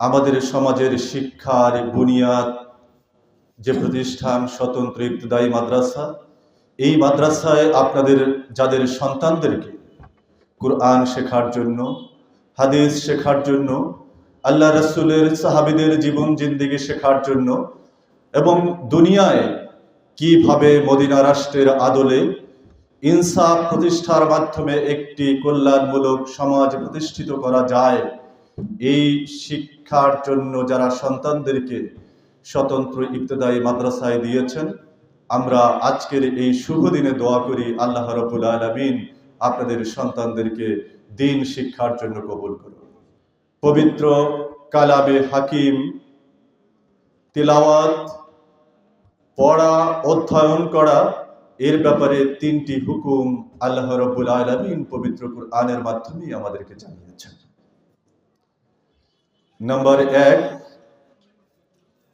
আমাদের সমাজের শিক্ষার বুনিয়াদ, যে প্রতিষ্ঠান স্বতন্ত্র ইবতদায়ী মাদ্রাসা, এই মাদ্রাসায় আপনাদের, যাদের সন্তানদেরকে কোরআন শেখার জন্য, হাদিস শেখার জন্য, আল্লাহ রসুলের সাহাবিদের জীবন জিন্দিগি শেখার জন্য এবং দুনিয়ায় কীভাবে মদিনা রাষ্ট্রের আদলে ইনসাফ প্রতিষ্ঠার মাধ্যমে একটি কল্যাণমূলক সমাজ প্রতিষ্ঠিত করা যায় এই শিক্ষার জন্য যারা সন্তানদেরকে স্বতন্ত্র ইবতদায়ী মাদ্রাসায় দিয়েছেন, আমরা আজকের এই শুভ দিনে দোয়া করি, আল্লাহ রবুল আলমিন আপনাদের সন্তানদেরকে দিন শিক্ষার জন্য কবুল করুন। পবিত্র কালাবে হাকিম তিলাওয়াত, পড়া, অধ্যয়ন করা, এর ব্যাপারে তিনটি হুকুম আল্লাহ রবুল আলমিন পবিত্র কুরআনের মাধ্যমেই আমাদেরকে জানিয়েছেন। নাম্বার এক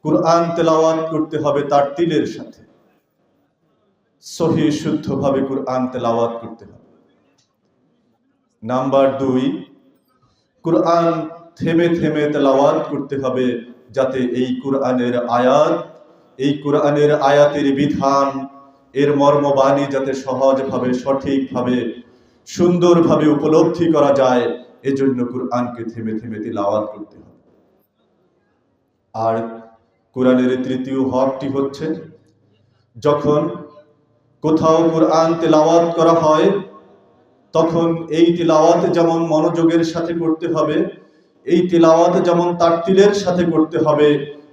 কুরআন তেলাওয়াত করতে হবে তার তিলের সাথে। সহি, শুদ্ধভাবে কুরআন তেলাওয়াত করতে হবে। নাম্বার দুই কুরআন থেমে থেমে তেলাওয়াত করতে হবে যাতে এই কুরআনের আয়াত, এই কোরআনের আয়াতের বিধান, এর মর্মবাণী যাতে সহজভাবে, সঠিকভাবে, সুন্দরভাবে উপলব্ধি করা যায়, এজন্য কোরআনকে থেমে থেমে তিলাওয়াত করতে হবে। আর কোরআনের তৃতীয় হকটি হচ্ছে, যখন কোথাও কোরআন তেলাওয়াত করা হয়, তখন এই তিলাওয়াত যেমন মনোযোগের সাথে করতে হবে, এই তিলাওয়াত যেমন তারতিলের সাথে করতে হবে,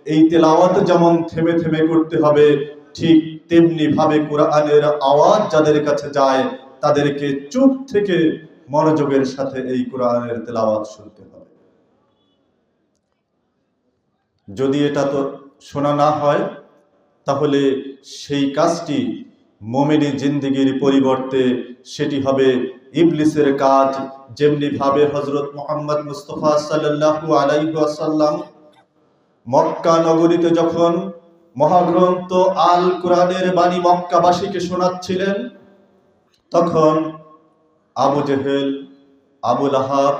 এই তেলাওয়াত যেমন থেমে থেমে করতে হবে, ঠিক তেমনি ভাবে কোরআনের আওয়াজ যাদের কাছে যায়, তাদেরকে চুপ থেকে মনোযোগের সাথে এই কোরআনের তেলাওয়াত শুনতে হবে। যদি এটা তো শোনা না হয়, তাহলে সেই কাজটি মোমেনি জিন্দিগির পরিবর্তে সেটি হবে ইবলিসের কাজ, যেমনি ভাবে হজরত মোহাম্মদ মুস্তফা সাল্লাহু আলাইসাল্লাম মক্কা নগরীতে যখন মহাগ্রন্থ আল কোরআনের বাণী মক্কাবাসীকে শোনাচ্ছিলেন, তখন আবু জেহেল আবুল আহাব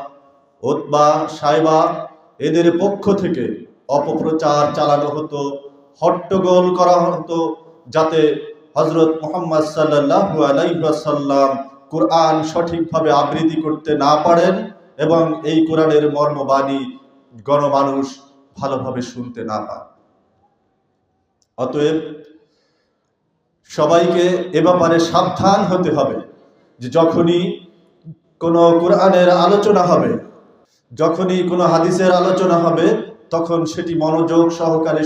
ওতবা সাইবা এদের পক্ষ থেকে অপপ্রচার চালানো হতো, হট্টগোল করা হতো, যাতে হজরত মোহাম্মদ সাল্লাহু আলাইসাল্লাম কোরআন সঠিকভাবে আবৃত্তি করতে না পারেন এবং এই কোরআনের মর্মবাণী গণমানুষ ভালোভাবে শুনতে না পায়। অতএব সবাইকে এ ব্যাপারে সাবধান হতে হবে যে যখনই কোনো কোরআনের আলোচনা হবে, যখনই কোনো হাদিসের আলোচনা হবে তখন সেটি মনোযোগ সহকারে